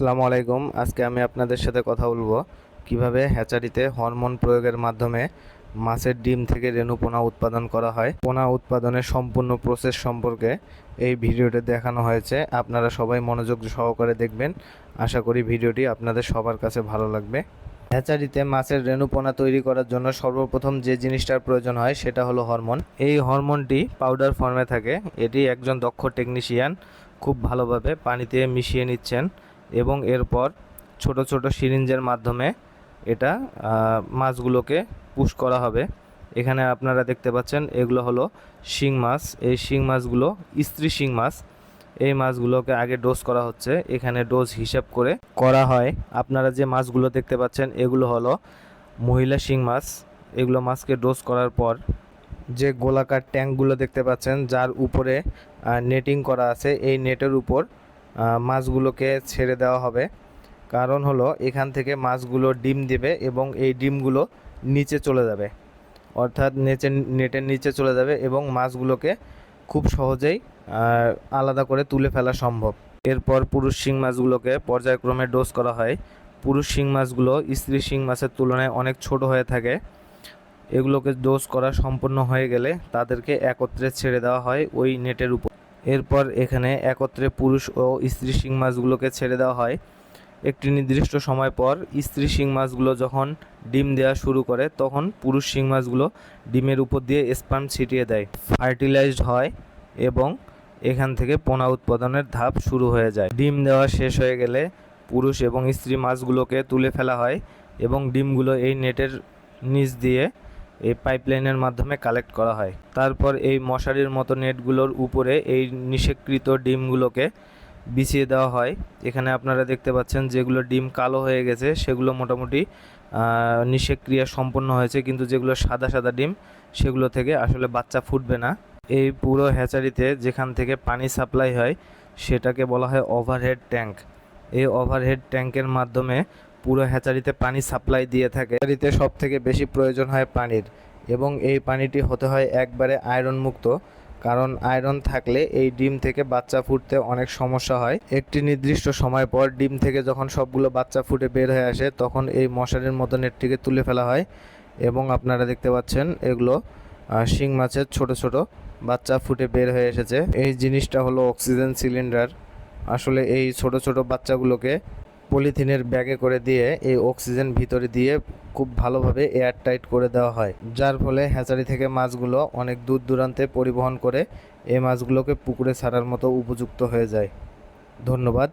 আসসালামু আলাইকুম। আজকে আমি আপনাদের সাথে কথা বলব কীভাবে হ্যাচারিতে হরমোন প্রয়োগের মাধ্যমে মাছের ডিম থেকে রেণু পোনা উৎপাদন করা হয়। পোনা উৎপাদনের সম্পূর্ণ প্রসেস সম্পর্কে এই ভিডিওটি দেখানো হয়েছে। আপনারা সবাই মনোযোগ সহকারে দেখবেন। আশা করি ভিডিওটি আপনাদের সবার কাছে ভালো লাগবে। হ্যাচারিতে মাছের রেণু পোনা তৈরি করার জন্য সর্বপ্রথম যে জিনিসটার প্রয়োজন হয় সেটা হলো হরমোন। এই হরমোনটি পাউডার ফর্মে থাকে। এটি একজন দক্ষ টেকনিশিয়ান। খুব ভালোভাবে পানিতে মিশিয়ে নিচ্ছেন। এবং এরপর ছোট ছোট সিরিঞ্জের মাধ্যমে এটা মাছগুলোকে পুশ করা হবে। এখানে আপনারা দেখতে পাচ্ছেন এগুলো হলো শিং মাছ। এই শিং মাছগুলো স্ত্রী শিং মাছ। এই মাছগুলোকে আগে ডোজ করা হচ্ছে। এখানে ডোজ হিসাব করে করা হয়। আপনারা যে মাছগুলো দেখতে পাচ্ছেন এগুলো হলো মহিলা শিং মাছ। এগুলো মাছকে ডোজ করার পর যে গোলাকার ট্যাঙ্কগুলো দেখতে পাচ্ছেন, যার উপরে নেটিং করা আছে, এই নেটের উপর মাছগুলোকে ছেড়ে দেওয়া হবে। কারণ হলো, এখান থেকে মাছগুলো ডিম দেবে এবং এই ডিমগুলো নিচে চলে যাবে। অর্থাৎ নিচে, নেটের নিচে চলে যাবে এবং মাছগুলোকে খুব সহজেই আলাদা করে তুলে ফেলা সম্ভব। এরপর পুরুষ শিং মাছগুলোকে পর্যায়ক্রমে ডোজ করা হয়। পুরুষ শিং মাছগুলো স্ত্রী শিং মাছের তুলনায় অনেক ছোট হয়ে থাকে। এগুলোকে ডোজ করা সম্পূর্ণ হয়ে গেলে তাদেরকে একত্রে ছেড়ে দেওয়া হয় ওই নেটের উপর। এরপর এখানে একত্রে পুরুষ ও স্ত্রী শিং মাছগুলোকে ছেড়ে দেওয়া হয়। একটি নির্দিষ্ট সময় পর স্ত্রী শিং মাছগুলো যখন ডিম দেওয়া শুরু করে, তখন পুরুষ শিং মাছগুলো ডিমের উপর দিয়ে স্পার্ম ছিটিয়ে দেয়, ফার্টিলাইজড হয় এবং এখান থেকে পোনা উৎপাদনের ধাপ শুরু হয়ে যায়। ডিম দেওয়া শেষ হয়ে গেলে পুরুষ এবং স্ত্রী মাছগুলোকে তুলে ফেলা হয় এবং ডিমগুলো এই নেটের নিচ দিয়ে এই পাইপলাইনের মাধ্যমে কালেক্ট করা হয়। তারপর এই মশারির মতো নেটগুলোর উপরে এই নিষেকৃত ডিমগুলোকে বিছিয়ে দেওয়া হয়। এখানে আপনারা দেখতে পাচ্ছেন যেগুলো ডিম কালো হয়ে গেছে, সেগুলো মোটামুটি নিষেক্রিয়া সম্পন্ন হয়েছে, কিন্তু যেগুলো সাদা সাদা ডিম, সেগুলো থেকে আসলে বাচ্চা ফুটবে না। এই পুরো হ্যাচারিতে যেখান থেকে পানি সাপ্লাই হয়, সেটাকে বলা হয় ওভারহেড ট্যাঙ্ক। এই ওভারহেড ট্যাঙ্কের মাধ্যমে পুরো হ্যাচারিতে পানি সাপ্লাই দিয়ে থাকে। হ্যাচারিতে সব থেকে বেশি প্রয়োজন হয় পানির এবং এই পানিটি হতে হয় একবারে আয়রন মুক্ত, কারণ আয়রন থাকলে এই ডিম থেকে বাচ্চা ফুটতে অনেক সমস্যা হয়। একটি নির্দিষ্ট সময় পর ডিম থেকে যখন সবগুলো বাচ্চা ফুটে বের হয়ে আসে, তখন এই মশারির মতো নেটটিকে তুলে ফেলা হয় এবং আপনারা দেখতে পাচ্ছেন এগুলো শিং মাছের ছোট ছোট বাচ্চা ফুটে বের হয়ে এসেছে। এই জিনিসটা হলো অক্সিজেন সিলিন্ডার। আসলে এই ছোট ছোট বাচ্চাগুলোকে পলিথিনের ব্যাগে করে দিয়ে এই অক্সিজেন ভিতরে দিয়ে খুব ভালোভাবে এয়ার টাইট করে দেওয়া হয়। যার ফলে হ্যাচারি থেকে মাছগুলো অনেক দূর দূরান্তে পরিবহন করে এই মাছগুলোকে পুকুরে ছাড়ার মতো উপযুক্ত হয়ে যায়। ধন্যবাদ।